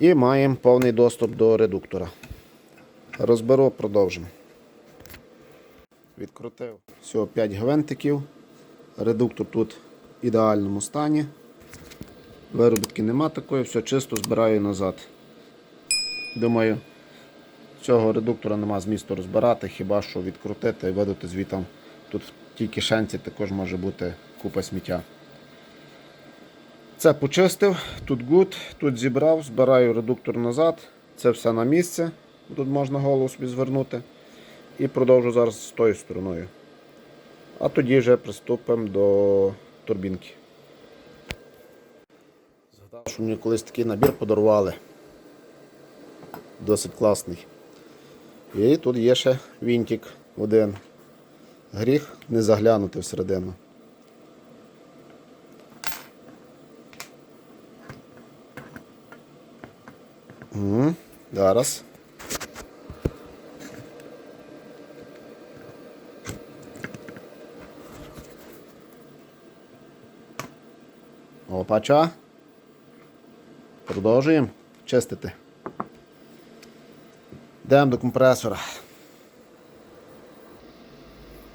І маємо повний доступ до редуктора. Розберу, продовжимо. Відкрутив всього 5 гвинтиків. Редуктор тут в ідеальному стані. Виробітки нема такої, все чисто збираю назад. Думаю, цього редуктора нема змісту розбирати, хіба що відкрутити і видати звітом. Тут в тій кишенці також може бути купа сміття. Це почистив, тут гуд, тут зібрав, збираю редуктор назад. Це все на місце. Тут можна голову собі звернути. І продовжу зараз з тою стороною. А тоді вже приступимо до турбінки. Згадав, що мені колись такий набір подарували. Досить класний. І тут є ще вінтик один. Гріх не заглянути всередину. Угу. Зараз. Опача. Продовжуємо чистити. Йдемо до компресора.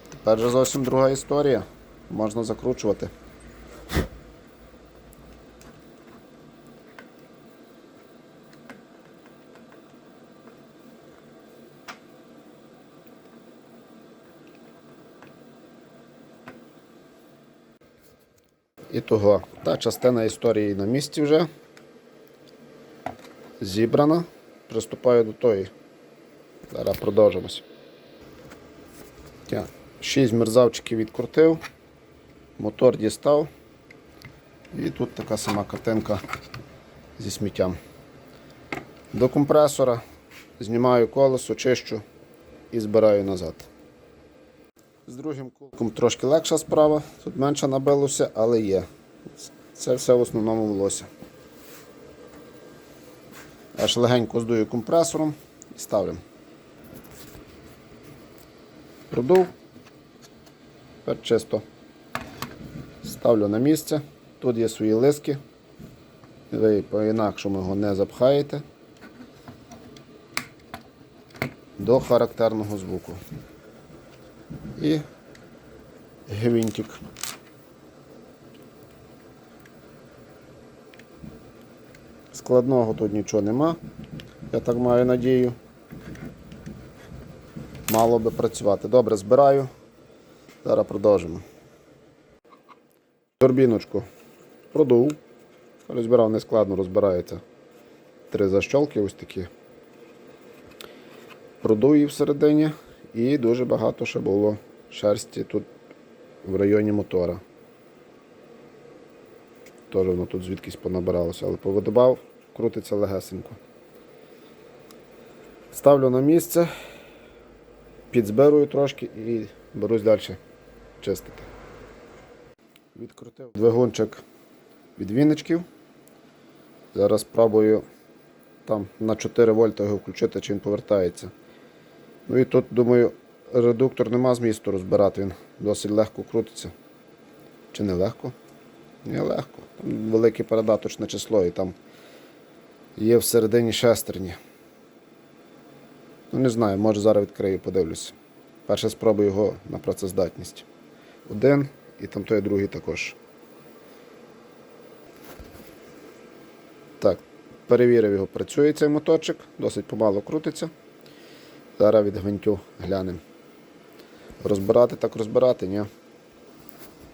Тепер же зовсім друга історія. Можна закручувати. І того, та частина історії на місці вже зібрана. Приступаю до тої. Зараз продовжимось. Я Шість мерзавчиків відкрутив, мотор дістав. І тут така сама картинка зі сміттям. До компресора знімаю колесо, чищу і збираю назад. З другим кулком трошки легша справа, тут менше набилося, але є. Це все в основному волосся. Аж легенько здую компресором і ставлю. Продув. Тепер чисто ставлю на місце. Тут є свої лиски. Ви по-інакшому його не запхаєте до характерного звуку. І гвинтик. Складного тут нічого нема, я так маю надію. Мало би працювати. Добре, збираю. Зараз продовжимо. Турбіночку продув. Розбирав нескладно, розбирається. Три защолки ось такі. Продув її всередині і дуже багато ще було шерсті тут в районі мотора. Теж воно тут звідкись понабиралося, але повидобав, крутиться легесенько. Ставлю на місце, підзбирую трошки і берусь далі чистити. Відкрутив двигунчик від віночків. Зараз спробую там на 4 вольта його включити, чи він повертається. Ну і тут, думаю, редуктор нема змісту розбирати, він досить легко крутиться. Чи не легко? Не легко. Там велике передаточне число і там є всередині шестерні. Ну не знаю, може зараз відкрию, подивлюся. Перше спробую його на працездатність. Один і там той другий також. Так, перевірив його, працює цей моторчик, досить помало крутиться. Зараз від гвинтю глянемо. Розбирати так розбирати, ні.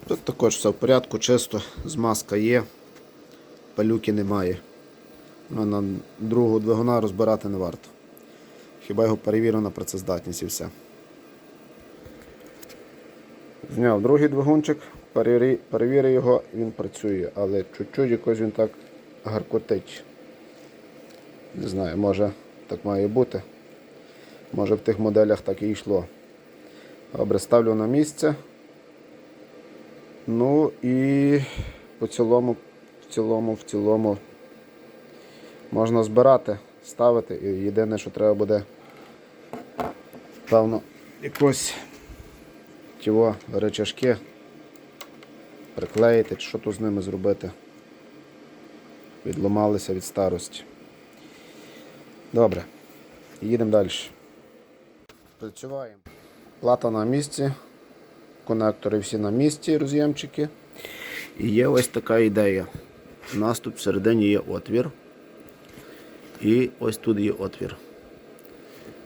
Тут також все в порядку, чисто, змазка є, палюки немає. Ну, на другу двигуна розбирати не варто. Хіба його перевірив на працездатність і все. Зняв другий двигунчик, перевірив його, він працює, але чуть-чуть якось він так гаркотить. Не знаю, може так має бути. Може в тих моделях так і йшло. Добре, ставлю на місце. Ну і по цілому, в цілому, в цілому можна збирати, ставити. І єдине, що треба буде, певно, якось тіло речашки приклеїти, чи що тут з ними зробити. Відломалися від старості. Добре. Їдемо далі. Працюємо. Плата на місці. Конектори всі на місці, роз'ємчики. І є ось така ідея. У нас тут всередині є отвір. І ось тут є отвір.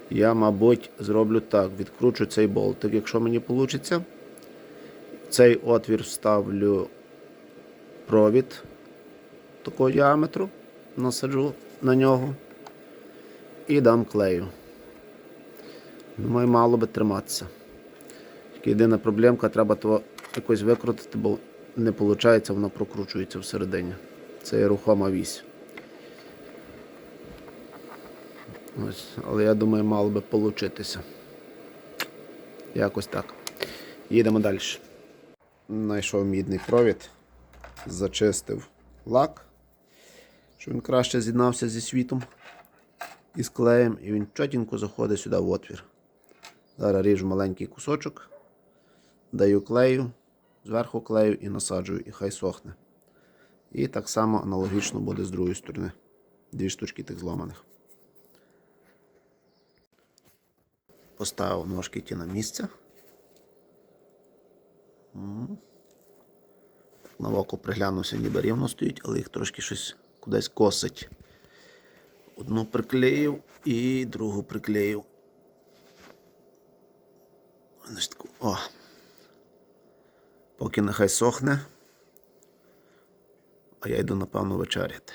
Я, мабуть, зроблю так. Відкручу цей болтик, якщо мені вийде. Цей отвір вставлю провід такого діаметру, насаджу на нього і дам клею. Думаю, мало би триматися. Тільки єдина проблемка, треба то якось викрутити, бо не виходить, воно прокручується всередині. Це є рухома вісь. Ось, але я думаю, мало би получитися. Якось так. Їдемо далі. Знайшов мідний провід, зачистив лак, щоб він краще з'єднався зі світом і з клеєм, і він чотенько заходить сюди в отвір. Зараз ріжу маленький кусочок, даю клею, зверху клею і насаджую, і хай сохне. І так само аналогічно буде з другої сторони. Дві штучки тих зламаних. Поставив ножки ті на місце. На око приглянувся, ніби рівно стоїть, але їх трошки щось кудись косить. Одну приклеїв і другу приклеїв. О. Поки нехай сохне. А я йду, напевно, вечеряти.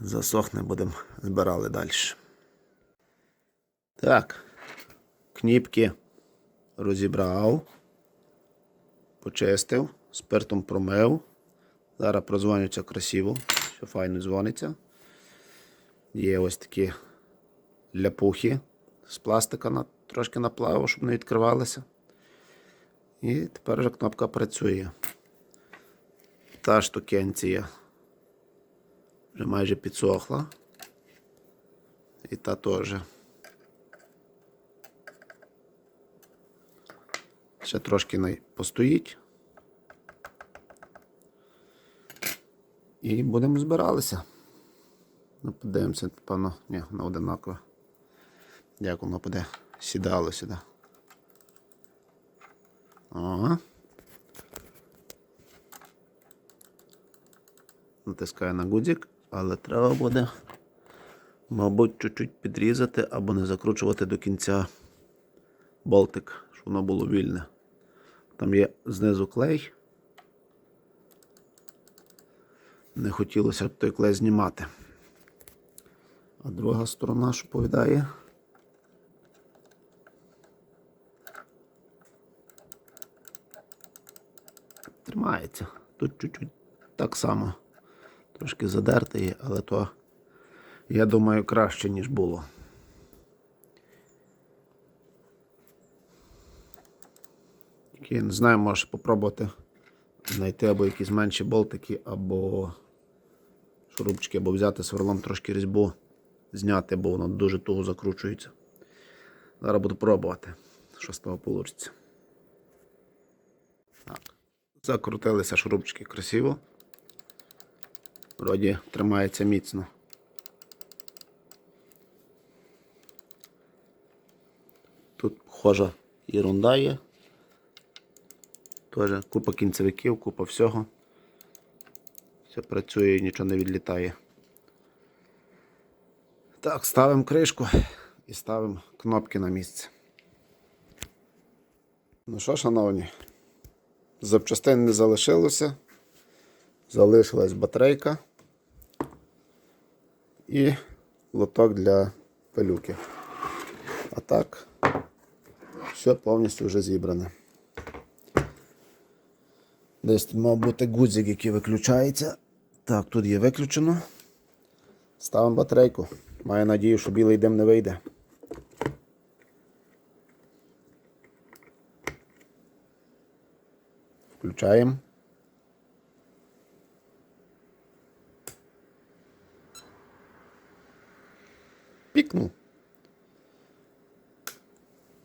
Засохне, будемо збирали далі. Так. Кніпки розібрав, почистив, спиртом промив. Зараз прозвонюється красиво, що файно дзвониться. Є ось такі ляпухи з пластика на, трошки наплавив, щоб не відкривалися. І тепер вже кнопка працює. Та штукенція вже майже підсохла. І та теж. Ще трошки постоїть. І будемо збиралися. Ну, подивимося, певно, ні, на одинакове. Як воно буде сідало сюди. Ага. Натискаю на гудзик, але треба буде, мабуть, чуть-чуть підрізати або не закручувати до кінця болтик, щоб воно було вільне. Там є знизу клей. Не хотілося б той клей знімати. А друга сторона, що повідає. Тримається. Тут чуть-чуть так само. Трошки задертий, але то, я думаю, краще, ніж було. Я не знаю, можеш попробувати знайти або якісь менші болтики, або шурупчики, або взяти сверлом трошки різьбу, зняти, бо воно дуже туго закручується. Зараз буду пробувати, що з того вийде. Закрутилися шурупчики красиво. Вроді тримається міцно. Тут схожа ерунда є. Теж купа кінцевиків, купа всього. Все працює, нічого не відлітає. Так, ставимо кришку і ставимо кнопки на місце. Ну що, шановні, запчастин не залишилося. Залишилась батарейка і лоток для пилюки. А так, все повністю вже зібране. Десь тут мав бути гудзик, який виключається. Так, тут є виключено. Ставимо батарейку. Маю надію, що білий дим не вийде. Включаємо. Пікнув.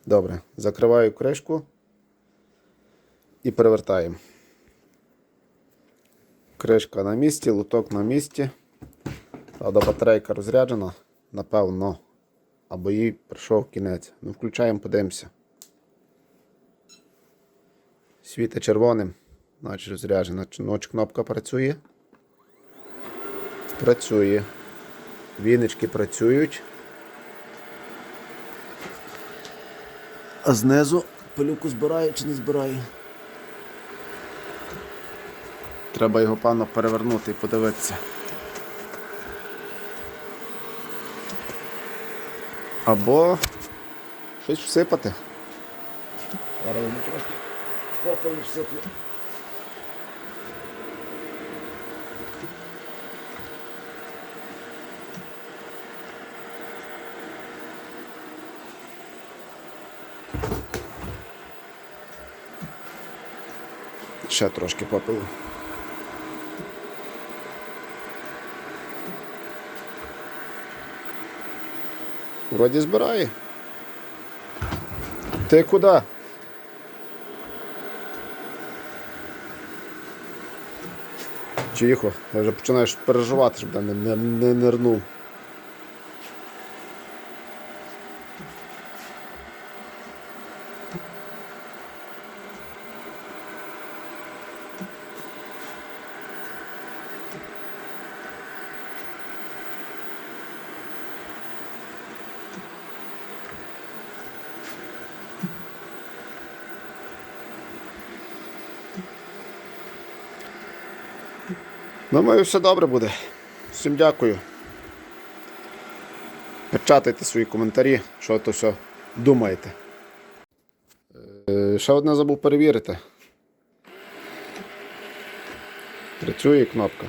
Добре, закриваю кришку і перевертаємо. Кришка на місці, лоток на місці. Правда, батарейка розряджена, напевно. Або їй прийшов кінець. Ну, включаємо, подивимося. Світа червоним, значить розряджена. Чи- Ну, кнопка працює. Працює. Віночки працюють. А знизу пилюку збирає чи не збирає? Треба його певно перевернути і подивитися. Або щось всипати. Зараз трошки попелу всиплю. Ще трошки попелу. Вроді збирає. Ти куди? Тихо, я вже починаєш переживати, щоб не, не, не нирнув. Думаю, все добре буде. Всім дякую. Печатайте свої коментарі, що то все думаєте. Е, ще одне забув перевірити. Працює кнопка.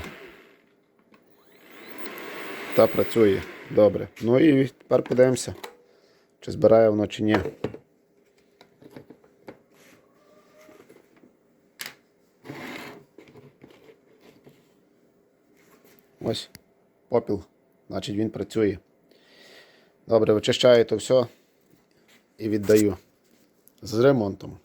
Та працює. Добре. Ну і тепер подивимося, чи збирає воно чи ні. Ось попіл, значить він працює. Добре, вичищаю то все і віддаю з ремонтом.